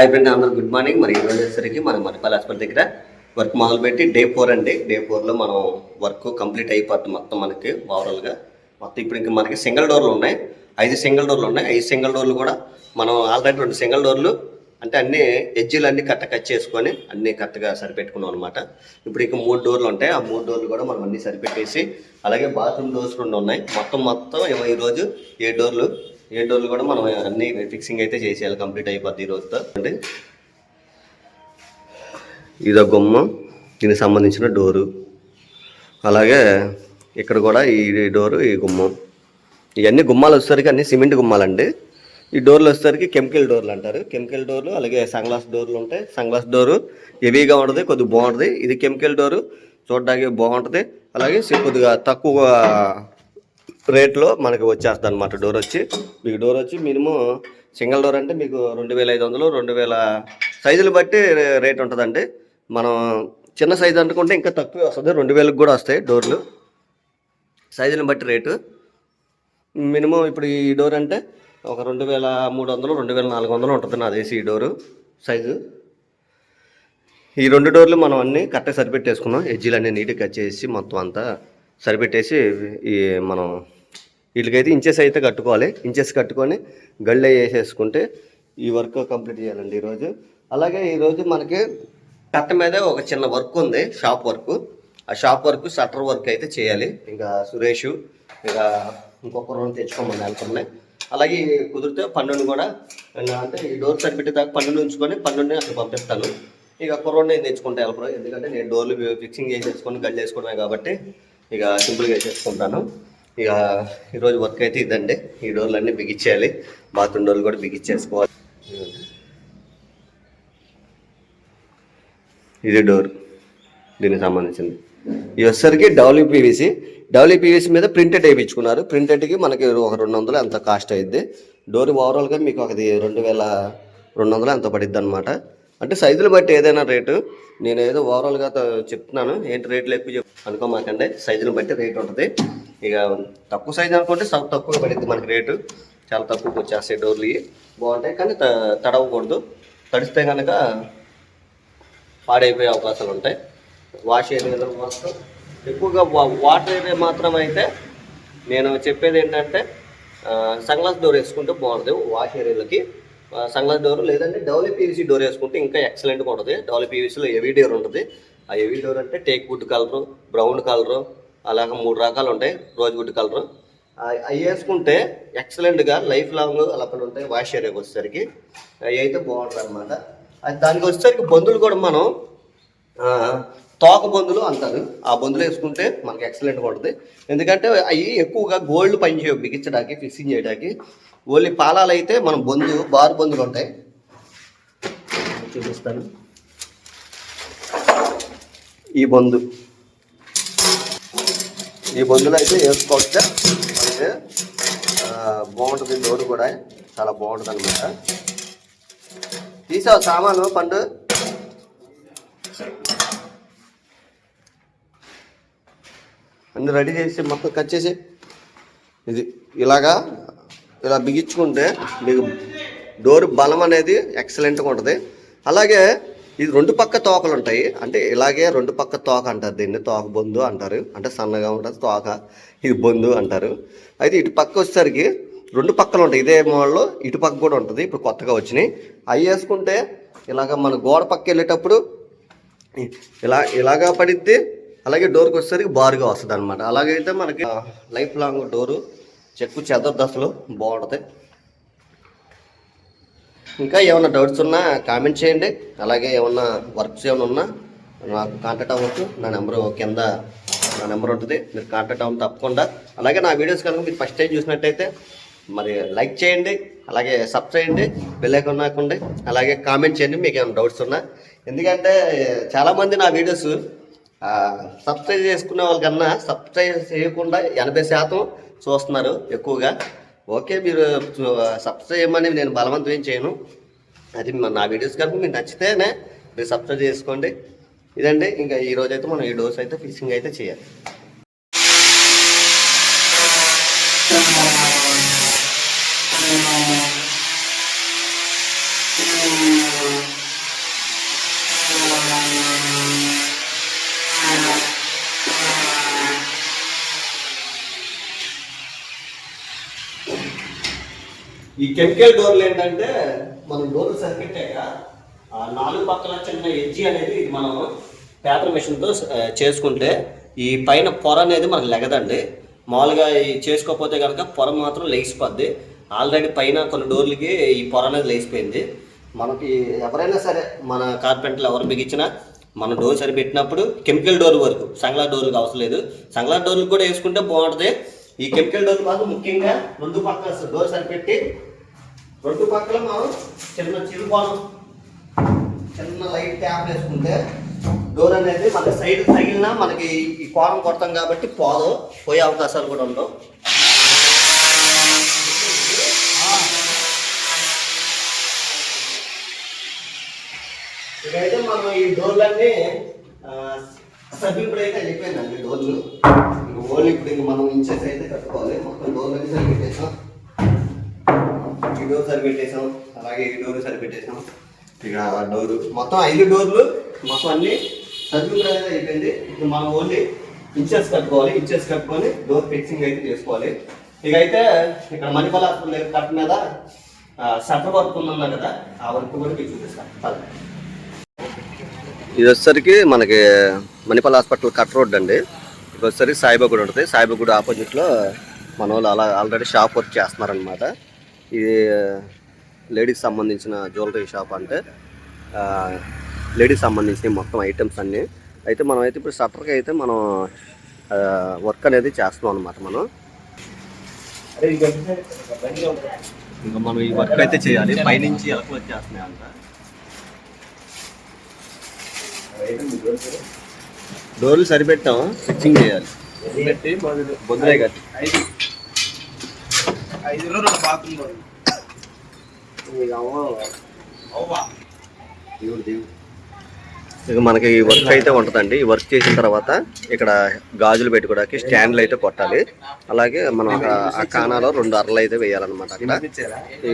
Hi friend అందరూ good morning మరి ఈరోజు వచ్చేసరికి మనం మరిపాల హాస్పిటల్ దగ్గర వర్క్ మొదలుపెట్టి డే ఫోర్ అండి. డే ఫోర్లో మనం వర్క్ కంప్లీట్ అయిపోతుంది మొత్తం మనకి ఓవరాల్గా మొత్తం ఇప్పుడు ఇంకా మనకి సింగిల్ డోర్లు ఉన్నాయి. ఐదు సింగిల్ డోర్లు ఉన్నాయి. ఐదు సింగిల్ డోర్లు కూడా మనం ఆల్రెడీ రెండు సింగిల్ డోర్లు అంటే అన్ని ఎడ్జీలు అన్ని కట్ట కట్ చేసుకొని అన్ని కరెక్ట్గా సరిపెట్టుకున్నాం అనమాట ఇప్పుడు ఇంకా మూడు డోర్లు ఉంటాయి. ఆ మూడు డోర్లు కూడా మనం అన్ని సరిపెట్టేసి అలాగే బాత్రూమ్ డోర్స్ రెండు ఉన్నాయి. మొత్తం మొత్తం ఏమో ఈరోజు ఏ డోర్లు ఏ డోర్లు కూడా మనం అన్ని ఫిక్సింగ్ అయితే చేసేయాలి కంప్లీట్ అయిపోద్ది ఈ రోజుతో. అంటే ఇదో గుమ్మం దీనికి సంబంధించిన డోరు. అలాగే ఇక్కడ కూడా ఈ డోరు ఈ గుమ్మం. ఇవన్నీ గుమ్మాలు వచ్చేసరికి అన్ని సిమెంట్ గుమ్మాలండి. ఈ డోర్లు వచ్చేసరికి కెమికల్ డోర్లు అంటారు. కెమికల్ డోర్లు అలాగే సన్గ్లాస్ డోర్లు ఉంటాయి. సన్గ్లాస్ డోరు హెవీగా ఉంటుంది కొద్దిగా బాగుంటుంది. ఇది కెమికల్ డోరు చూడడానికి బాగుంటుంది. అలాగే కొద్దిగా తక్కువ రేట్లో మనకి వచ్చేస్తుంది అనమాట డోర్ వచ్చి. మీకు డోర్ వచ్చి మినిమం సింగిల్ డోర్ అంటే మీకు రెండు వేల ఐదు వందలు రెండు వేల సైజులు బట్టి రేట్ ఉంటుందండి. మనం చిన్న సైజు అనుకుంటే ఇంకా తక్కువ వస్తుంది రెండు వేలకు కూడా వస్తాయి డోర్లు. సైజుని బట్టి రేటు. మినిమం ఇప్పుడు ఈ డోర్ అంటే ఒక రెండు వేల మూడు వందలు రెండు వేల నాలుగు వందలు ఉంటుంది నా దేశీ ఈ డోరు సైజు. ఈ రెండు డోర్లు మనం అన్నీ కరెక్ట్గా సరిపెట్టేసుకున్నాం. ఎడ్జీలు అన్నీ నీట్గా కట్ చేసి మొత్తం అంతా సరిపెట్టేసి ఈ మనం వీటికైతే ఇంచెస్ అయితే కట్టుకోవాలి. ఇంచెస్ కట్టుకొని గళ్ళు వేసేసుకుంటే ఈ వర్క్ కంప్లీట్ చేయాలండి ఈరోజు. అలాగే ఈరోజు మనకి కట్ట మీద ఒక చిన్న వర్క్ ఉంది షాప్ వర్క్ ఆ షాప్ వర్క్ షట్టర్ వర్క్ అయితే చేయాలి. ఇంకా సురేష్ ఇక ఇంకొక రోజు తెచ్చుకోమని వెళ్తున్నాయి అలాగే కుదిరితే పన్నుని కూడా అంటే ఈ డోర్ సరిపెట్టే దాకా పన్నుని ఉంచుకొని పన్నుని అక్కడ పంపిస్తాను. ఇక కుర్రోడ్ నేను తెచ్చుకుంటే వెళ్ళరు ఎందుకంటే నేను డోర్లు ఫిక్సింగ్ చేసేసుకొని గళ్ళు వేసుకున్నాను కాబట్టి ఇక సింపుల్గా చేసుకుంటాను. ఇక ఈరోజు వర్క్ అయితే ఇదండి. ఈ డోర్లు అన్నీ బిగించేయాలి బాత్రూమ్ డోర్లు కూడా బిగించేసుకోవాలి ఇది డోర్. దీనికి సంబంధించింది. ఇది వచ్చేసరికి డబ్ల్యూ పీవీసీ. మీద ప్రింటెడ్ వేయించుకున్నారు. ప్రింటెడ్కి మనకి ఒక రెండు వందలు ఎంత కాస్ట్ అయింది డోర్ ఓవరాల్గా మీకు ఒకది రెండు వేల రెండు వందలు ఎంత పడిద్ది అనమాట అంటే సైజులు బట్టి ఏదైనా రేటు. నేను ఏదో ఓవరాల్గా చెప్తున్నాను. ఏంటి రేట్లు ఎక్కువ చెప్ అనుకోమాకండి. సైజులు బట్టి రేట్ ఉంటుంది. ఇక తక్కువ సైజు అనుకుంటే సగం తక్కువ పడింది మనకి రేటు. చాలా తక్కువకి వచ్చేస్తాయి డోర్లు ఇవి. బాగుంటాయి కానీ త- తడవకూడదు. తడిస్తే కనుక పాడైపోయే అవకాశాలు ఉంటాయి. వాష్ ఏరియాలో మాత్రం ఎక్కువగా వా- వాటర్ ఏరియా మాత్రం అయితే నేను చెప్పేది ఏంటంటే సన్గ్లాస్ డోర్ వేసుకుంటే బాగుంటుంది వాష్ ఏరియాలకి. సన్గ్లాస్ డోర్ లేదంటే డబ్ల్యూ పీవీసీ డోర్ వేసుకుంటే ఇంకా ఎక్సలెంట్గా ఉంటుంది. డౌలీ పీవీసీలో హెవీ డోర్ ఉంటుంది. ఆ హెవీ డోర్ అంటే teak wood colour brown colour అలాగ మూడు రకాలు ఉంటాయి. రోజ్ వుడ్ కలరు అవి వేసుకుంటే ఎక్సలెంట్గా లైఫ్ లాంగ్ అలా ఉంటాయి. వాష్ ఏరియాకి వచ్చేసరికి. అవి అయితే బాగుంటుంది అనమాట అది దానికి వచ్చేసరికి బంధువులు కూడా మనం తోక బొందులు అంటారు. ఆ బొందులు వేసుకుంటే మనకి ఎక్సలెంట్గా ఉంటుంది. ఎందుకంటే అవి ఎక్కువగా గోల్డ్ పనిచేయవు బిగించడానికి ఫిక్సింగ్ చేయడానికి. ఓన్లీ పాలాలు అయితే మనం బొందు బారు బొందులు ఉంటాయి. చూపిస్తాను. ఈ బొందు ఈ బొందులు అయితే వేసుకోవచ్చా? అయితే బాగుంటుంది డోర్ కూడా చాలా బాగుంటుంది అనమాట తీసావు సామాను పండు? అన్ని రెడీ చేసి మొత్తం కట్ చేసి ఇది ఇలాగా ఇలా బిగించుకుంటే మీకు డోర్ బలం అనేది ఎక్సలెంట్గా ఉంటుంది. అలాగే ఇది రెండు పక్క తోకలు ఉంటాయి. అంటే ఇలాగే రెండు పక్క తోక అంటారు దీన్ని తోక బొందు అంటారు. అంటే సన్నగా ఉంటుంది తోక ఇది బొందు అంటారు. అయితే ఇటు పక్క వచ్చేసరికి రెండు పక్కలు ఉంటాయి. ఇదే మోడల్లో ఇటు పక్క కూడా ఉంటుంది. ఇప్పుడు కొత్తగా వచ్చినాయి. అవి వేసుకుంటే ఇలాగ మన గోడ పక్క వెళ్ళేటప్పుడు ఇలా ఇలాగా పడిద్ది. అలాగే డోర్కి వచ్చేసరికి బారుగా వస్తుంది అనమాట అలాగైతే మనకి లైఫ్ లాంగ్ డోరు చెక్కు చెదర్ అసలు బాగుంటుంది. ఇంకా ఏమైనా డౌట్స్ ఉన్నా కామెంట్ చేయండి. అలాగే ఏమన్నా వర్క్స్ ఏమైనా ఉన్నా నాకు కాంటాక్ట్ అవ్వచ్చు. నా నెంబర్ కింద నా నెంబర్ ఉంటుంది. మీరు కాంటాక్ట్ అవ్వడం తప్పకుండా. అలాగే నా వీడియోస్ కనుక మీరు ఫస్ట్ టైం చూసినట్టయితే మరి లైక్ చేయండి. అలాగే సబ్స్క్రైబ్ చేయండి. బెల్ ఐకాన్ అలాగే కామెంట్ చేయండి. మీకు ఏమైనా డౌట్స్ ఉన్నా. ఎందుకంటే చాలామంది నా వీడియోస్ సబ్స్క్రైబ్ చేసుకునే వాళ్ళకన్నా సబ్స్క్రైబ్ చేయకుండా ఎనభై శాతం చూస్తున్నారు ఎక్కువగా. ఓకే మీరు సబ్స్క్రైబ్ చేయమని నేను బలవంతం ఏం చేయను. అది నా వీడియోస్ కనుక మీకు నచ్చితేనే మీరు సబ్స్క్రైబ్ చేసుకోండి. ఇదండి ఇంకా ఈ అయితే మనం ఈ డోస్ అయితే ఫిషింగ్ అయితే చేయాలి. ఈ కెమికల్ డోర్లు ఏంటంటే మనం డోర్లు సరిపెట్టాక ఆ నాలుగు పక్కల చిన్న ఎడ్జి అనేది ఇది మనం పేపర్ మిషన్తో చేసుకుంటే ఈ పైన పొర అనేది మనకు లెగదండి. మామూలుగా చేసుకోకపోతే కనుక పొర మాత్రం లేచిపోద్ది ఆల్రెడీ పైన కొన్ని డోర్లకి ఈ పొర అనేది లేచిపోయింది మనకి ఎవరైనా సరే మన కార్పెంటర్లు ఎవరు బిగించినా మన డోర్ సరిపెట్టినప్పుడు కెమికల్ డోర్ వరకు సంగ్లా డోర్లకు అవసరం లేదు. సంగ్లా డోర్లు కూడా వేసుకుంటే బాగుంటుంది. ఈ కెమికల్ డోర్ మాత్రం ముఖ్యంగా ముందు పక్క డోర్ సరిపెట్టి రెండు పక్కల మనం చిన్న చిరుకోణం చిన్న లైట్ ట్యాప్ వేసుకుంటే డోర్ అనేది మన సైడ్ తగిలినా మనకి ఈ కోరం కొడతాం కాబట్టి పోదు పోయే అవకాశాలు కూడా ఉండవు. ఇదైతే మనం ఈ డోర్లన్నీ సభ్యులు ఇప్పుడు అయితే అయిపోయిందండి డోర్లు. ఇంక ఓన్లీ ఇప్పుడు ఇంక మనం ఇంచెస్ అయితే కట్టుకోవాలి. మొత్తం డోర్లు అయితే సరిపెట్టేసాం ఈ డోర్ సరిపెట్టేసాం అలాగే ఈ డోర్ సరిపెట్టేసాం ఇక డోర్ మొత్తం ఐదు డోర్లు మొత్తం అన్ని సర్వీస్ అనేది అయిపోయింది. ఇప్పుడు మనం ఓన్లీ ఇంచెస్ కట్టుకోవాలి ఇంచెస్ కట్టుకొని డోర్ ఫిక్సింగ్ అయితే చేసుకోవాలి. ఇక అయితే ఇక్కడ మణిపల హాస్పిటల్ మీద షట్టర్ వర్క్ ఉందన్నా కదా ఆ వర్క్ కూడా మీకు చూపిస్తాను ఇది వచ్చేసరికి మనకి మణిపాల్ హాస్పిటల్ కట్ రోడ్ అండి. ఇది వచ్చేసరికి సాయిబాగూడ ఉంటుంది. సాయిబాగూడ ఆపోజిట్లో మన వాళ్ళు అలా ఆల్రెడీ షాప్ వర్క్ చేస్తున్నారనమాట ఇది లేడీస్ సంబంధించిన జ్యువెలరీ షాప్ అంటే లేడీస్ సంబంధించిన మొత్తం ఐటమ్స్ అన్నీ. అయితే మనం అయితే ఇప్పుడు షట్టర్కి అయితే మనం వర్క్ అనేది చేస్తున్నాం అనమాట మనం. ఇంకా మనం ఈ వర్క్ అయితే చేయాలి. పైనుంచి ఎలకలు వచ్చేస్తున్నాయి అంట డోర్లు సరిపెట్టాం ఫిక్సింగ్ చేయాలి. పెట్టి బొద్దులే కట్టి. ఐదు. ఐదులో రెండు బాత్రూమ్ అవ్వా. దేవుడు దేవుడు. ఇక మనకి ఈ వర్క్ అయితే ఉంటుందండి. ఈ వర్క్ చేసిన తర్వాత ఇక్కడ గాజులు పెట్టుకోవడానికి స్టాండ్లు అయితే కొట్టాలి. అలాగే మనం ఆ కానాలో రెండు అరలు అయితే వేయాలన్నమాట అక్కడ.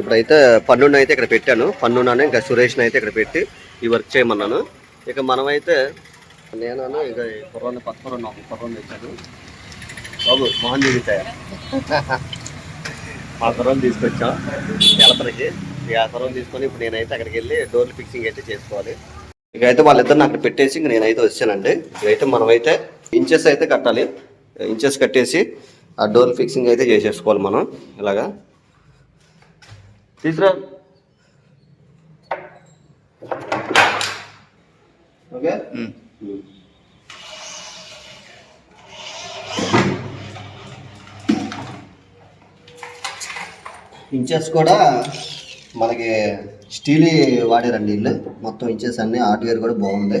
ఇప్పుడైతే పన్నుని అయితే ఇక్కడ పెట్టాను. పన్నునాను ఇంకా సురేష్ని అయితే ఇక్కడ పెట్టి ఈ వర్క్ చేయమన్నాను. ఇక మనమైతే నేను ఇక కుర్రాన్ని పక్క కుర్రాన్ని తెచ్చాను. బాబు మోహన్ చూపించాయా? మా కుర్రాన్ని తీసుకొచ్చాం. ఎలపరికి ఇక ఆ కుర్రాన్ని తీసుకొని ఇప్పుడు నేనైతే అక్కడికి వెళ్ళి డోర్ ఫిక్సింగ్ అయితే చేసుకోవాలి. ఇక అయితే వాళ్ళిద్దరిని అక్కడ పెట్టేసి ఇంక నేనైతే వచ్చానండి. ఇకైతే మనమైతే ఇంచెస్ అయితే కట్టాలి. ఇంచెస్ కట్టేసి ఆ డోర్ ఫిక్సింగ్ అయితే చేసేసుకోవాలి మనం. ఇలాగా. తీసురా. ఓకే? ఇంచెస్ కూడా మనకి స్టీల్ వాడారండి ఇల్లు. మొత్తం ఇంచెస్ అన్ని హార్డ్వేర్ కూడా బాగుంది.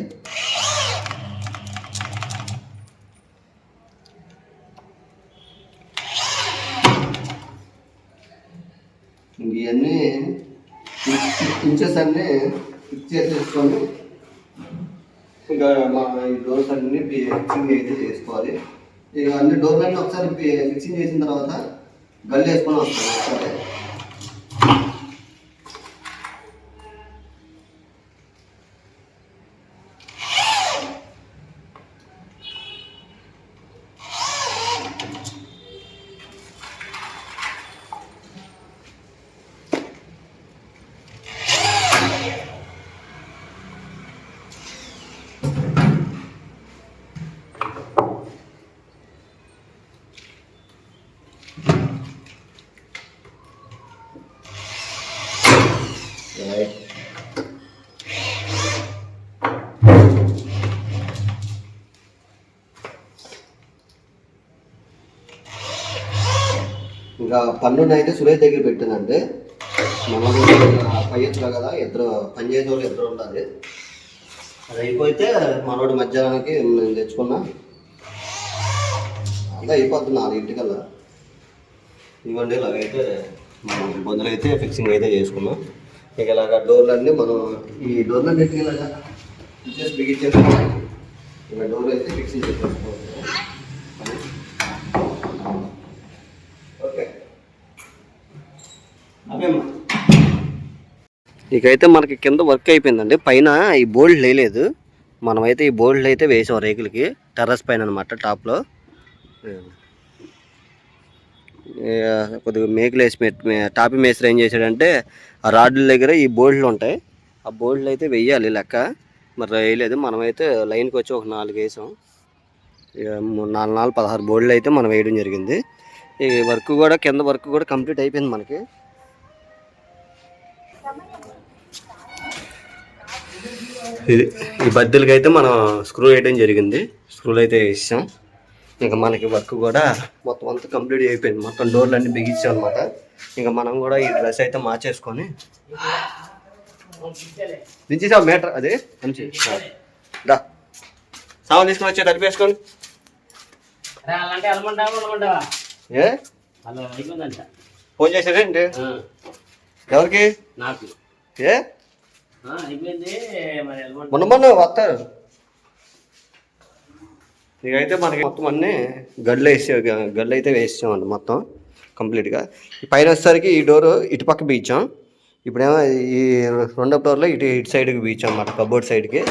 ఇవన్నీ ఇంచెస్ అన్నీ ఫిక్స్ చేసేసుకొని ఇంకా మా ఈ డోర్స్ అన్ని ఫిక్సింగ్ అయితే చేసుకోవాలి. ఇక అన్ని డోర్లు అన్ని ఒకసారి ఫిక్సింగ్ చేసిన తర్వాత గల్లు వేసుకొని వస్తాను ఒకసారి. ఇంకా పన్నుని అయితే సురేష్ దగ్గర పెట్టిందంటే మన పై ఎత్తులో కదా ఇద్దరు పని చేసే వాళ్ళు ఇద్దరు ఉండాలి. అది అయిపోతే మనోడి మధ్యాహ్నానికి నేను తెచ్చుకున్నా. అంతా అయిపోతుంది నాలుగింటికల్లా ఇవ్వండి ఇలాగైతే మనం ఇబ్బందులు అయితే ఫిక్సింగ్ అయితే చేసుకున్నాం. ఇక ఇలాగ డోర్లన్నీ మనం ఈ డోర్లన్నిటికీ ఇలాగా. ఇచ్చేసి బిగించేసుకోవాలి ఇక డోర్ అయితే ఫిక్సింగ్ చేసేసుకోవాలి ఓకే అవేమ్మా ఇకైతే మనకి కింద వర్క్ అయిపోయిందండి. పైన ఈ బోల్డ్ లేదు. మనమైతే ఈ బోల్డ్ అయితే వేసాం రేకులకి. టెర్రస్ పైన అనమాట టాప్లో కొద్దిగా మేకులు వేసి టాపి మేస్త్రి ఏం చేశాడంటే ఆ రాడ్ల దగ్గర ఈ బోల్డ్లు ఉంటాయి. ఆ బోల్డ్లు అయితే వెయ్యాలి లెక్క. మరి వేయలేదు. మనమైతే లైన్కి వచ్చి ఒక నాలుగు వేసాం. ఇక మూడు నాలుగు నాలుగు పదహారు బోర్డులు అయితే మనం వేయడం జరిగింది. ఈ వర్క్ కూడా కింద వర్క్ కూడా కంప్లీట్ అయిపోయింది మనకి. ఇది ఈ బద్దెలకి అయితే మనం స్క్రూ వేయడం జరిగింది. స్క్రూలు అయితే వేసాం. ఇంకా మనకి వర్క్ కూడా మొత్తం అంతా కంప్లీట్ అయిపోయింది. మొత్తం డోర్లు అన్ని బిగించాం అనమాట ఇంకా మనం కూడా ఈ డ్రెస్ అయితే మార్చేసుకొని దించేసావు మీటర్ అదే. మంచి దా సామాన్ తీసుకొని వచ్చే రా, వెళ్ళమంటావా ఏ? ఫోన్ చేశారేంటి ఎవరికి? నాకు. ఏ? మొన్న మొన్న వస్తారు. ఇకైతే మనకి మొత్తం అన్నీ గడ్లు వేసే గడ్లు అయితే వేసామండి మొత్తం కంప్లీట్గా. పైన వచ్చేసరికి ఈ డోర్ ఇటు పక్క బీచాం. ఇప్పుడేమో ఈ రెండో ఫ్లోర్లో ఇటు ఇటు సైడ్కి బీచాం అన్నమాట కబోర్డ్ సైడ్కి.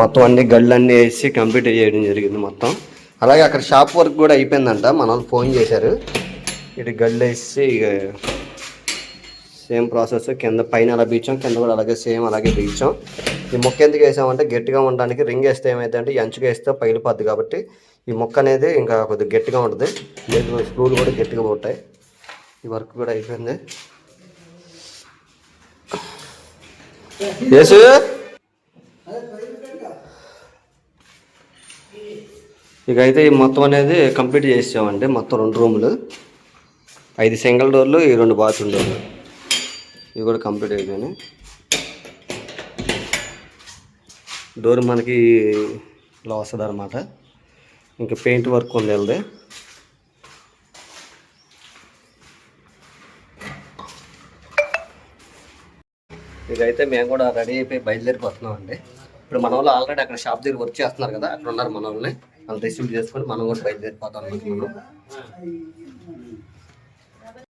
మొత్తం అన్ని గళ్ళు అన్నీ వేసి కంప్లీట్ చేయడం జరిగింది మొత్తం. అలాగే అక్కడ షాప్ వర్క్ కూడా అయిపోయిందంట మన వాళ్ళు ఫోన్ చేశారు. ఇటు గళ్ళు వేసి సేమ్ ప్రాసెస్ కింద పైన అలా బీచాం కింద కూడా అలాగే సేమ్ అలాగే బీచాం. ఈ మొక్క ఎందుకు వేసామంటే గట్టిగా ఉండడానికి రింగ్ వేస్తే ఏమైతే అంటే ఎంచుకు వేస్తే పగిలిపోద్ది కాబట్టి ఈ మొక్క అనేది ఇంకా కొద్దిగా గట్టిగా ఉంటుంది. లేదు స్క్రూలు కూడా గట్టిగా ఉంటాయి ఈ వర్క్ కూడా అయిపోయింది. యేసు? ఇక అయితే ఈ మొత్తం అనేది కంప్లీట్ చేసామండి మొత్తం రెండు రూములు. ఐదు సింగిల్ డోర్లు ఈ రెండు బాత్రూమ్ డోర్లు. ఇవి కూడా కంప్లీట్ అయిపోయినాయి. డోర్ మనకి ఇలా వస్తుంది అనమాట ఇంకా పెయింట్ వర్క్ ఉంది వెళ్ళదే. ఇకైతే మేము కూడా రెడీ అయిపోయి బయలుదేరిపోతున్నాం అండి ఇప్పుడు మన వాళ్ళు ఆల్రెడీ అక్కడ షాప్ దగ్గర వర్క్ చేస్తున్నారు కదా అక్కడ ఉన్నారు మన వాళ్ళని. వాళ్ళు రిసీవ్ చేసుకొని మనం కూడా బయలుదేరిపోతాం అనుకుంటున్నాం